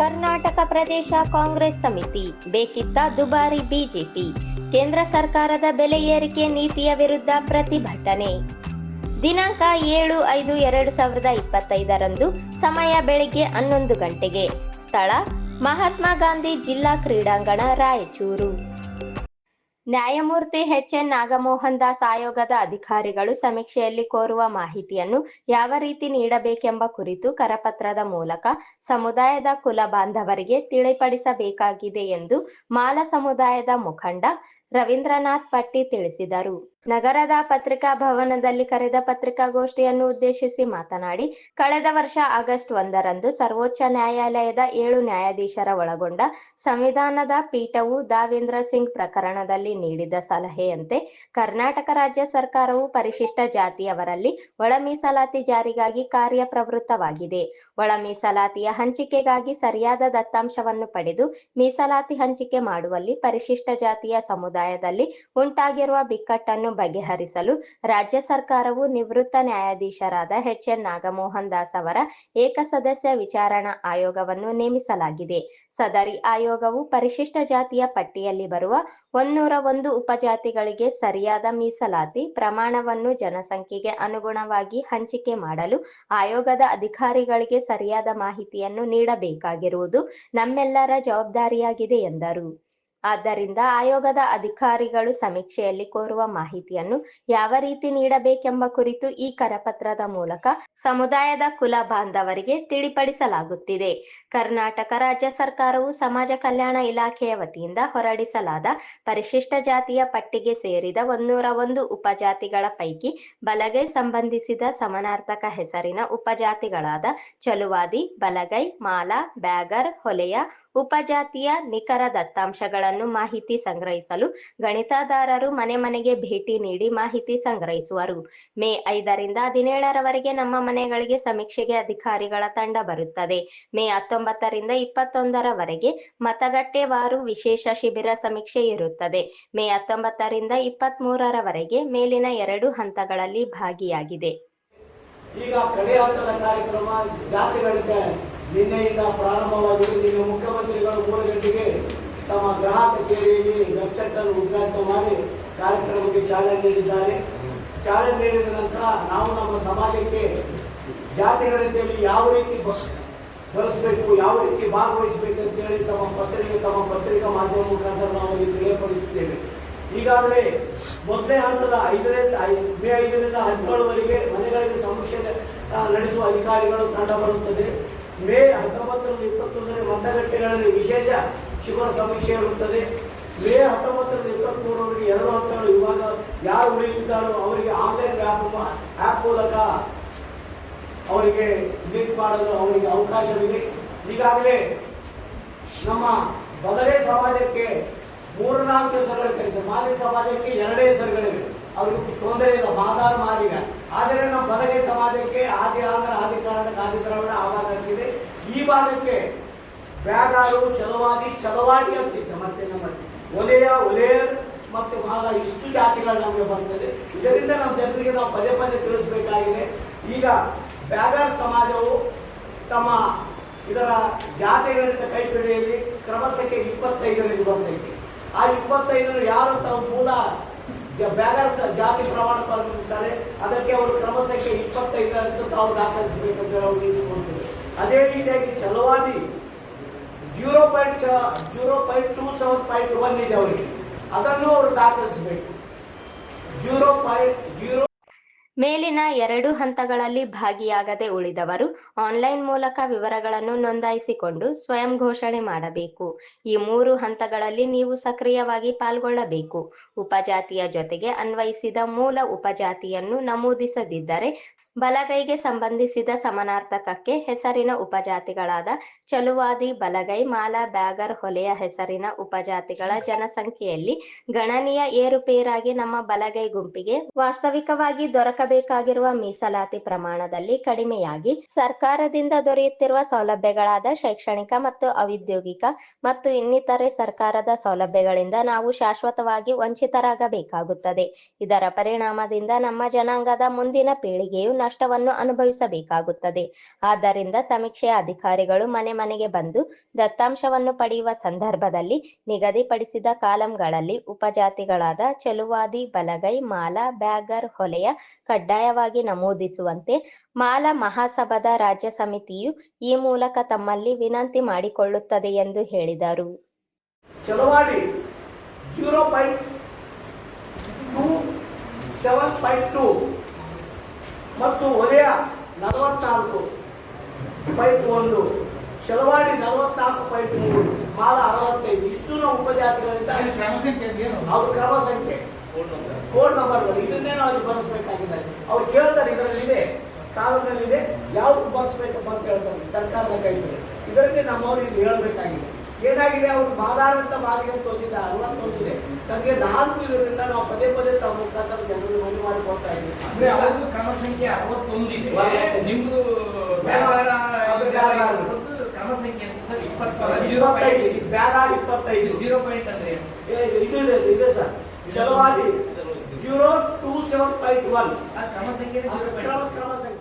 ಕರ್ನಾಟಕ ಪ್ರದೇಶ ಕಾಂಗ್ರೆಸ್ ಸಮಿತಿ. ಬೇಕಿದ್ದ ದುಬಾರಿ ಬಿಜೆಪಿ. ಕೇಂದ್ರ ಸರ್ಕಾರದ ಬೆಲೆ ಏರಿಕೆ ನೀತಿಯ ವಿರುದ್ಧ ಪ್ರತಿಭಟನೆ. ದಿನಾಂಕ ಏಳು ಐದು ಎರಡು ಸಾವಿರದ ಇಪ್ಪತ್ತೈದರಂದು ಸಮಯ ಬೆಳಿಗ್ಗೆ ಹನ್ನೊಂದು ಗಂಟೆಗೆ. ಸ್ಥಳ ಮಹಾತ್ಮ ಗಾಂಧಿ ಜಿಲ್ಲಾ ಕ್ರೀಡಾಂಗಣ ರಾಯಚೂರು. ನ್ಯಾಯಮೂರ್ತಿ ಎಚ್ ಎನ್ ನಾಗಮೋಹನ್ ದಾಸ್ ಆಯೋಗದ ಅಧಿಕಾರಿಗಳು ಸಮೀಕ್ಷೆಯಲ್ಲಿ ಕೋರುವ ಮಾಹಿತಿಯನ್ನು ಯಾವ ರೀತಿ ನೀಡಬೇಕೆಂಬ ಕುರಿತು ಕರಪತ್ರದ ಮೂಲಕ ಸಮುದಾಯದ ಕುಲ ಬಾಂಧವರಿಗೆ ತಿಳಿಪಡಿಸಬೇಕಾಗಿದೆ ಎಂದು ಮಾಲ ಸಮುದಾಯದ ಮುಖಂಡ ರವೀಂದ್ರನಾಥ್ ಪಟ್ಟಿ ತಿಳಿಸಿದರು. ನಗರದ ಪತ್ರಿಕಾ ಭವನದಲ್ಲಿ ಕರೆದ ಪತ್ರಿಕಾಗೋಷ್ಠಿಯನ್ನು ಉದ್ದೇಶಿಸಿ ಮಾತನಾಡಿ, ಕಳೆದ ವರ್ಷ ಆಗಸ್ಟ್ ಒಂದರಂದು ಸರ್ವೋಚ್ಚ ನ್ಯಾಯಾಲಯದ ಏಳು ನ್ಯಾಯಾಧೀಶರ ಒಳಗೊಂಡ ಸಂವಿಧಾನದ ಪೀಠವು ದಾವೇಂದ್ರ ಸಿಂಗ್ ಪ್ರಕರಣದಲ್ಲಿ ನೀಡಿದ ಸಲಹೆಯಂತೆ ಕರ್ನಾಟಕ ರಾಜ್ಯ ಸರ್ಕಾರವು ಪರಿಶಿಷ್ಟ ಜಾತಿಯವರಲ್ಲಿ ಒಳ ಮೀಸಲಾತಿ ಜಾರಿಗಾಗಿ ಕಾರ್ಯಪ್ರವೃತ್ತವಾಗಿದೆ. ಒಳ ಮೀಸಲಾತಿಯ ಹಂಚಿಕೆಗಾಗಿ ಸರಿಯಾದ ದತ್ತಾಂಶವನ್ನು ಪಡೆದು ಮೀಸಲಾತಿ ಹಂಚಿಕೆ ಮಾಡುವಲ್ಲಿ ಪರಿಶಿಷ್ಟ ಜಾತಿಯ ಸಮುದಾಯದಲ್ಲಿ ಉಂಟಾಗಿರುವ ಬಿಕ್ಕಟ್ಟನ್ನು ಬಗೆಹರಿಸಲು ರಾಜ್ಯ ಸರ್ಕಾರವು ನಿವೃತ್ತ ನ್ಯಾಯಾಧೀಶರಾದ ಎಚ್ ಎನ್ ನಾಗಮೋಹನ್ ದಾಸ್ ಅವರ ಏಕಸದಸ್ಯ ವಿಚಾರಣಾ ಆಯೋಗವನ್ನು ನೇಮಿಸಲಾಗಿದೆ. ಸದರಿ ಆಯೋಗವು ಪರಿಶಿಷ್ಟ ಜಾತಿಯ ಪಟ್ಟಿಯಲ್ಲಿ ಬರುವ ಒಂದೂರ ಒಂದು ಉಪಜಾತಿಗಳಿಗೆ ಸರಿಯಾದ ಮೀಸಲಾತಿ, ಪ್ರಮಾಣವನ್ನು ಜನಸಂಖ್ಯೆಗೆ ಅನುಗುಣವಾಗಿ ಹಂಚಿಕೆ ಮಾಡಲು ಆಯೋಗದ ಅಧಿಕಾರಿಗಳಿಗೆ ಸರಿಯಾದ ಮಾಹಿತಿಯನ್ನು ನೀಡಬೇಕಾಗಿರುವುದು ನಮ್ಮೆಲ್ಲರ ಜವಾಬ್ದಾರಿಯಾಗಿದೆ ಎಂದರು. ಆದ್ದರಿಂದ ಆಯೋಗದ ಅಧಿಕಾರಿಗಳು ಸಮೀಕ್ಷೆಯಲ್ಲಿ ಕೋರುವ ಮಾಹಿತಿಯನ್ನು ಯಾವ ರೀತಿ ನೀಡಬೇಕೆಂಬ ಕುರಿತು ಈ ಕರಪತ್ರದ ಮೂಲಕ ಸಮುದಾಯದ ಕುಲ ಬಾಂಧವರಿಗೆ ತಿಳಿಪಡಿಸಲಾಗುತ್ತಿದೆ. ಕರ್ನಾಟಕ ರಾಜ್ಯ ಸರ್ಕಾರವು ಸಮಾಜ ಕಲ್ಯಾಣ ಇಲಾಖೆಯ ವತಿಯಿಂದ ಹೊರಡಿಸಲಾದ ಪರಿಶಿಷ್ಟ ಜಾತಿಯ ಪಟ್ಟಿಗೆ ಸೇರಿದ ಒಂದೂರ ಒಂದು ಉಪಜಾತಿಗಳ ಪೈಕಿ ಬಲಗೈ ಸಂಬಂಧಿಸಿದ ಸಮನಾರ್ಥಕ ಹೆಸರಿನ ಉಪಜಾತಿಗಳಾದ ಚಲುವಾದಿ, ಬಲಗೈ, ಮಾಲಾ, ಬ್ಯಾಗರ್, ಹೊಲೆಯ ಉಪಜಾತಿಯ ನಿಖರ ದತ್ತಾಂಶಗಳನ್ನು ಮಾಹಿತಿ ಸಂಗ್ರಹಿಸಲು ಗಣಿತದಾರರು ಮನೆ ಮನೆಗೆ ಭೇಟಿ ನೀಡಿ ಮಾಹಿತಿ ಸಂಗ್ರಹಿಸುವರು. ಮೇ ಐದರಿಂದ ಹದಿನೇಳರವರೆಗೆ ನಮ್ಮ ಮನೆಗಳಿಗೆ ಸಮೀಕ್ಷೆಗೆ ಅಧಿಕಾರಿಗಳ ತಂಡ ಬರುತ್ತದೆ. ಮೇ ಹತ್ತೊಂಬತ್ತರಿಂದ ಇಪ್ಪತ್ತೊಂದರವರೆಗೆ ಮತಗಟ್ಟೆವಾರು ವಿಶೇಷ ಶಿಬಿರ ಸಮೀಕ್ಷೆ ಇರುತ್ತದೆ. ಮೇ ಹತ್ತೊಂಬತ್ತರಿಂದ ಇಪ್ಪತ್ತ್ ಮೂರರವರೆಗೆ ಮೇಲಿನ ಎರಡು ಹಂತಗಳಲ್ಲಿ ಭಾಗಿಯಾಗಿದೆ. ಈಗ ಕಡೆ ಹಂತದ ಕಾರ್ಯಕ್ರಮ ಜಾತಿಗಳಿಗೆ ನಿನ್ನೆಯಿಂದ ಪ್ರಾರಂಭವಾಗಿದೆ ನಿನ್ನೆ ಮುಖ್ಯಮಂತ್ರಿಗಳು ಮೂರು ಗಂಟೆಗೆ ತಮ್ಮ ಗ್ರಾಹಕ ಕಚೇರಿಯಲ್ಲಿ ವೆಬ್ಸೈಟ್ ಅನ್ನು ಉದ್ಘಾಟನೆ ಮಾಡಿ ಕಾರ್ಯಕ್ರಮಕ್ಕೆ ಚಾಲನೆ ನೀಡಿದ್ದಾರೆ. ಚಾಲನೆ ನೀಡಿದ ನಂತರ ನಾವು ನಮ್ಮ ಸಮಾಜಕ್ಕೆ ಜಾತಿ ಗಣತಿಯಲ್ಲಿ ಯಾವ ರೀತಿ ಬಳಸಬೇಕು ಯಾವ ರೀತಿ ಭಾಗವಹಿಸಬೇಕು ಅಂತೇಳಿ ತಮ್ಮ ಪತ್ರಿಕೆ, ತಮ್ಮ ಪತ್ರಿಕಾ ಮಾಧ್ಯಮ ಮುಖಾಂತರ ನಾವು ತಿಳಿಯಪಡಿಸುತ್ತೇವೆ. ಈಗಾಗಲೇ ಮೊದಲೇ ಹಂತದ ಐದರಿಂದ ಮೇ ಐದರಿಂದ ಹದಿನೇಳವರೆಗೆ ಮನೆಗಳಿಗೆ ಸಮೀಕ್ಷೆ ನಡೆಸುವ ಅಧಿಕಾರಿಗಳು ತಂಡ ಬರುತ್ತದೆ. ಮೇ ಹತ್ತೊಂಬತ್ತರಿಂದ ಇಪ್ಪತ್ತೊಂದನೇ ಮತಗಟ್ಟೆಗಳಲ್ಲಿ ವಿಶೇಷ ಶಿಬಿರ ಸಮೀಕ್ಷೆ ಇರುತ್ತದೆ. ಮೇ ಹತ್ತೊಂಬತ್ತರಿಂದ ಇಪ್ಪತ್ತ್ಮೂರವರೆಗೆ ಎರಡು ಹಂತಗಳು ಇವಾಗ ಯಾರು ಉಳಿಯುತ್ತಿದ್ದಾರೋ ಅವರಿಗೆ ಆನ್ಲೈನ್ ಆ್ಯಪ್ ಆ್ಯಪ್ ಮೂಲಕ ಅವರಿಗೆ ಲಿಂಕ್ ಮಾಡಲು ಅವರಿಗೆ ಅವಕಾಶವಿದೆ. ಈಗಾಗಲೇ ನಮ್ಮ ಬದಲೇ ಸಮಾಜಕ್ಕೆ ಮೂರು ನಾಲ್ಕು ಹೆಸರುಗಳು ಕರೀತಾರೆ ಮಾದಿಗ ಸಮಾಜಕ್ಕೆ ಎರಡೇ ಹೆಸರುಗಳಿವೆ. ಅವ್ರಿಗೆ ತೊಂದರೆ ಇಲ್ಲ. ಮಾದಾರ್ ಮಾದಿಗ. ಆದರೆ ನಮ್ಮ ಬದಲೇ ಸಮಾಜಕ್ಕೆ ಆದಿ ಆಂಧ್ರ, ಆದಿ ಕರ್ನಾಟಕ, ಆದಿ ಆ ಈ ಭಾಗಕ್ಕೆ ಬ್ಯಾಗಾರು ಚಲವಾಗಿ ಚಲವಾಗಿ ಅಂತಿದ್ದೆ. ಮತ್ತೆ ನಮ್ಮಲ್ಲಿ ಒಲೆಯ ಒಲೆಯರ್ ಮತ್ತು ಭಾಗ ಇಷ್ಟು ಜಾತಿಗಳು ನಮಗೆ ಬರ್ತದೆ. ಇದರಿಂದ ನಮ್ಮ ಜನರಿಗೆ ನಾವು ಪದೇ ಪದೇ ತಿಳಿಸಬೇಕಾಗಿದೆ. ಈಗ ಬ್ಯಾಗರ್ ಸಮಾಜವು ತಮ್ಮ ಇದರ ಜಾತಿಗಳಿಂದ ಕೈಪಿಡಿಯಲ್ಲಿ ಕ್ರಮಸಕ್ಕೆ ಇಪ್ಪತ್ತೈದರಲ್ಲಿ ಬರ್ತೈತೆ ಆ ಇಪ್ಪತ್ತೈದರು ಯಾರು ತಾವು ಮೂಲ ಬ್ಯಾಗರ್ ಜಾತಿ ಪ್ರಮಾಣ ಪಡೆದಿರ್ತಾರೆ ಅದಕ್ಕೆ ಅವರು ಕ್ರಮಸಕ್ಕೆ ಇಪ್ಪತ್ತೈದರಂತೂ ತಾವು ದಾಖಲಿಸಬೇಕಂತ ನಾವು ನಿಲ್ಲಿಸಿಕೊಳ್ತೇವೆ ಅದೇ ರೀತಿಯಾಗಿ Chalavadi zero point zero point two seven point one ಇದೆ ಅವರಿಗೆ. ಅದನ್ನು ಅವರು ದಾಖಲಿಸಬೇಕು. ಜೀರೋ ಪಾಯಿಂಟ್, ಜೀರೋ ಮೇಲಿನ ಎರಡು ಹಂತಗಳಲ್ಲಿ ಭಾಗಿಯಾಗದೆ ಉಳಿದವರು ಆನ್ಲೈನ್ ಮೂಲಕ ವಿವರಗಳನ್ನು ನೋಂದಾಯಿಸಿಕೊಂಡು ಸ್ವಯಂ ಘೋಷಣೆ ಮಾಡಬೇಕು. ಈ ಮೂರು ಹಂತಗಳಲ್ಲಿ ನೀವು ಸಕ್ರಿಯವಾಗಿ ಪಾಲ್ಗೊಳ್ಳಬೇಕು. ಉಪಜಾತಿಯ ಜೊತೆಗೆ ಅನ್ವಯಿಸಿದ ಮೂಲ ಉಪಜಾತಿಯನ್ನು ನಮೂದಿಸದಿದ್ದರೆ ಬಲಗೈಗೆ ಸಂಬಂಧಿಸಿದ ಸಮನಾರ್ಥಕಕ್ಕೆ ಹೆಸರಿನ ಉಪಜಾತಿಗಳಾದ ಚಲುವಾದಿ, ಬಲಗೈ, ಮಾಲಾ, ಬ್ಯಾಗರ್ ಹೊಲೆಯ ಹೆಸರಿನ ಉಪಜಾತಿಗಳ ಜನಸಂಖ್ಯೆಯಲ್ಲಿ ಗಣನೀಯ ಏರುಪೇರಾಗಿ ನಮ್ಮ ಬಲಗೈ ಗುಂಪಿಗೆ ವಾಸ್ತವಿಕವಾಗಿ ದೊರಕಬೇಕಾಗಿರುವ ಮೀಸಲಾತಿ ಪ್ರಮಾಣದಲ್ಲಿ ಕಡಿಮೆಯಾಗಿ ಸರ್ಕಾರದಿಂದ ದೊರೆಯುತ್ತಿರುವ ಸೌಲಭ್ಯಗಳಾದ ಶೈಕ್ಷಣಿಕ ಮತ್ತು ಔದ್ಯೋಗಿಕ ಮತ್ತು ಇನ್ನಿತರೆ ಸರ್ಕಾರದ ಸೌಲಭ್ಯಗಳಿಂದ ನಾವು ಶಾಶ್ವತವಾಗಿ ವಂಚಿತರಾಗಬೇಕಾಗುತ್ತದೆ. ಇದರ ಪರಿಣಾಮದಿಂದ ನಮ್ಮ ಜನಾಂಗದ ಮುಂದಿನ ಪೀಳಿಗೆಯು ನಷ್ಟವನ್ನು ಅನುಭವಿಸಬೇಕಾಗುತ್ತದೆ. ಆದ್ದರಿಂದ ಸಮೀಕ್ಷೆಯ ಅಧಿಕಾರಿಗಳು ಮನೆ ಮನೆಗೆ ಬಂದು ದತ್ತಾಂಶವನ್ನು ಪಡೆಯುವ ಸಂದರ್ಭದಲ್ಲಿ ನಿಗದಿಪಡಿಸಿದ ಕಾಲಂಗಳಲ್ಲಿ ಉಪಜಾತಿಗಳಾದ ಚೆಲುವಾದಿ, ಬಲಗೈ, ಮಾಲ, ಬ್ಯಾಗರ್ ಹೊಲೆಯ ಕಡ್ಡಾಯವಾಗಿ ನಮೂದಿಸುವಂತೆ ಮಾಲ ಮಹಾಸಭಾದ ರಾಜ್ಯ ಸಮಿತಿಯು ಈ ಮೂಲಕ ತಮ್ಮಲ್ಲಿ ವಿನಂತಿ ಮಾಡಿಕೊಳ್ಳುತ್ತದೆ ಎಂದು ಹೇಳಿದರು. ಸೆವೆನ್ ಪಾಯಿಂಟ್ ಟೂ ಮತ್ತು ಒಲೆಯ ನಲವತ್ನಾಲ್ಕು ಪೈಪ್ ಒಂದು ಚಲವಾಡಿ ನಲವತ್ನಾಲ್ಕು ಪೈಪ್ ಮೂರು ಮಾಲ ಅರವತ್ತೈದು. ಇಷ್ಟು ಉಪಜಾತಿಗಳಿಂದ ಅವ್ರ ಕ್ರಮ ಸಂಖ್ಯೆ ಕೋಡ್ ನಂಬರ್ ಇದನ್ನೇ ನಾವು ಇಲ್ಲಿ ಬರೆಸ್ಬೇಕಾಗಿದೆ ಅವ್ರು ಕೇಳ್ತಾರೆ ಇದರಲ್ಲಿದೆ ಕಾಲದಲ್ಲಿದೆ ಯಾವ್ದು ಬರೆಸ್ಬೇಕಪ್ಪ ಅಂತ ಹೇಳ್ತಾರೆ ಸರ್ಕಾರದ ಕೈಗೆ ಇದರಲ್ಲಿ ನಮ್ಮವ್ರಿಗೆ ಇದು ಹೇಳಬೇಕಾಗಿದೆ. ಏನಾಗಿದೆ? ಅವ್ರು ಬಾಧಾರಂತ ಬಾಲಿಗೆ ತೊಂದಿದೆ ಅರವತ್ತೊಂದಿದೆ ನಮಗೆ ನಾಲ್ಕು ನಾವು ಪದೇ ಪದೇ ಮುಖಾಂತರ ಜನರಿಗೆ ಮನವಿ ಮಾಡಿಕೊಡ್ತಾ ಅಂದ್ರೆ ಇದ್ದೀವಿ. ಅವ್ರದ್ದು ಕ್ರಮ ಸಂಖ್ಯೆ ಅರವತ್ತೊಂದು. ವ್ಯಾಪಾರ ವ್ಯಾಪಾರ. ಕ್ರಮ ಸಂಖ್ಯೆ ಅಂತ ಸರ್ ಇಪ್ಪತ್ತೊಂದು ಜೀರೋ ಇಪ್ಪತ್ತೈದು ಪಾಯಿಂಟ್ ಬ್ಯಾನಾರ್ ಇಪ್ಪತ್ತೈದು. ಜೀರೋ ಪಾಯಿಂಟ್ ಅಂದ್ರೆ ಏನು? ಇದು ಇದೆ ಇದೆ sir. Chalavadi zero two seven point one. ಆ ಕ್ರಮ ಸಂಖ್ಯೆ ಕ್ರಮ ಸಂಖ್ಯೆ.